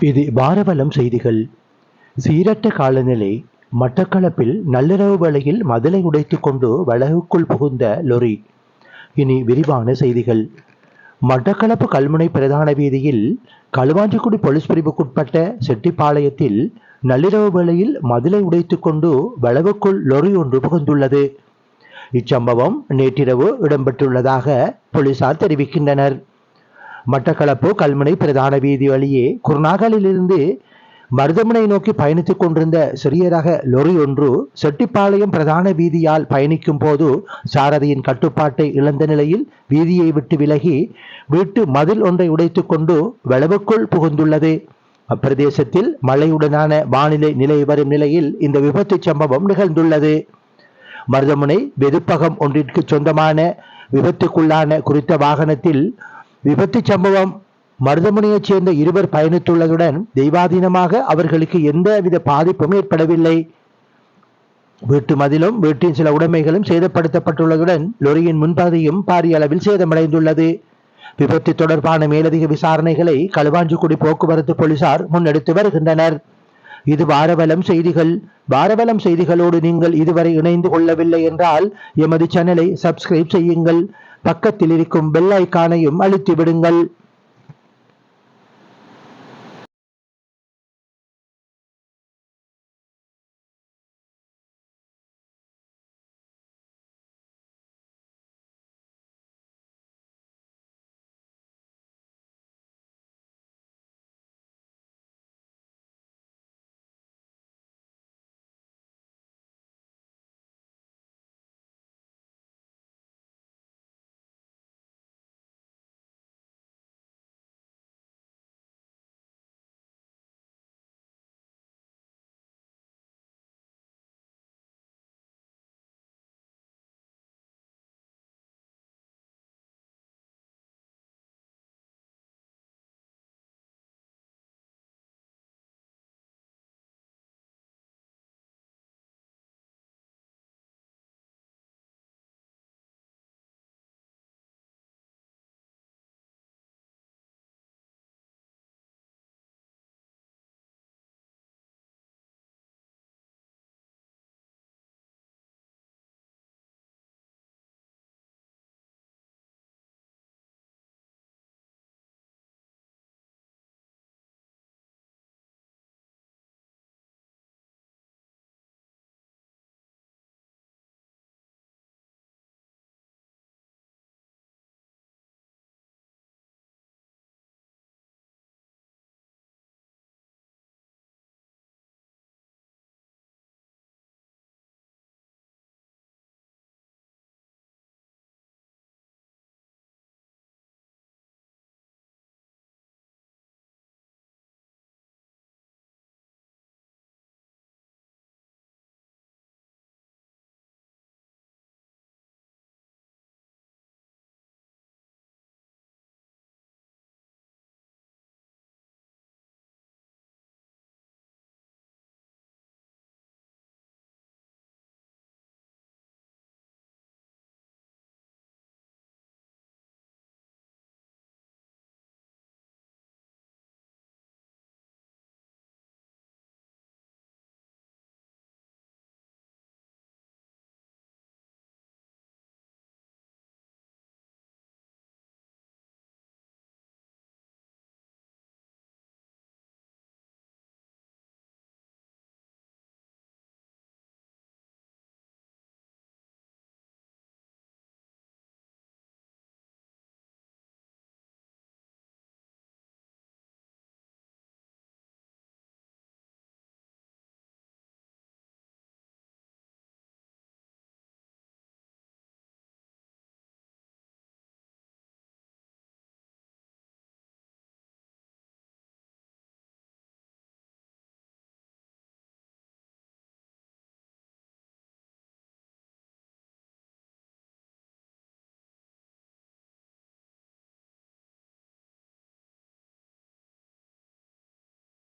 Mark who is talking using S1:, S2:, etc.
S1: இது வாரவலம் செய்திகள். சீரற்ற காலநிலை மட்டக்களப்பில் நள்ளிரவு வேளையில் மதிலை உடைத்துக் கொண்டு வளகுக்குள் புகுந்த லொரி. இனி விரிவான செய்திகள். மட்டக்களப்பு கல்முனை பிரதான வீதியில் களுவாஞ்சிக்குடி போலீஸ் பிரிவுக்குட்பட்ட செட்டிப்பாளையத்தில் நள்ளிரவு வேளையில் மதிலை உடைத்துக் கொண்டு வளவுக்குள் லொரி ஒன்று புகுந்துள்ளது. இச்சம்பவம் நேற்றிரவு இடம்பெற்றுள்ளதாக போலீசார் தெரிவிக்கின்றனர். மட்டக்களப்பு கல்முனை பிரதான வீதி வழியே குருநாகலிலிருந்து மருதமனை நோக்கி பயணித்துக் கொண்டிருந்த சிறிய ரக லொரி ஒன்று செட்டிப்பாளையம் பிரதான வீதியால் பயணிக்கும் போது சாரதியின் கட்டுப்பாட்டை இழந்த நிலையில் வீதியை விட்டு விலகி வீட்டு மதில் ஒன்றை உடைத்துக் கொண்டு வெளவுக்குள் புகுந்துள்ளது. அப்பிரதேசத்தில் மழையுடனான வானிலை நிலை வரும் நிலையில் இந்த விபத்து சம்பவம் நிகழ்ந்துள்ளது. மருதமுனை வெதுப்பகம் ஒன்றிற்கு சொந்தமான விபத்துக்குள்ளான குறித்த வாகனத்தில் விபத்து சம்பவம் மருதமுனையைச் சேர்ந்த இருவர் பயணித்துள்ளதுடன் தெய்வாதீனமாக அவர்களுக்கு எந்தவித பாதிப்பும் ஏற்படவில்லை. வீட்டு மதிலும் வீட்டின் சில உடைமைகளும் சேதப்படுத்தப்பட்டுள்ளதுடன் லொரியின் முன்பகுதியும் பாரிய அளவில் சேதமடைந்துள்ளது. விபத்து தொடர்பான மேலதிக விசாரணைகளை களுவாஞ்சிக்குடி போக்குவரத்து போலீசார் முன்னெடுத்து வருகின்றனர். இது வாரவலம் செய்திகள். வாரவலம் செய்திகளோடு நீங்கள் இதுவரை இணைந்து கொள்ளவில்லை என்றால் எமது சேனலை சப்ஸ்கிரைப் செய்யுங்கள். பக்கத்தில் இருக்கும் பெல் ஐக்கானையும் அழுத்தி விடுங்கள்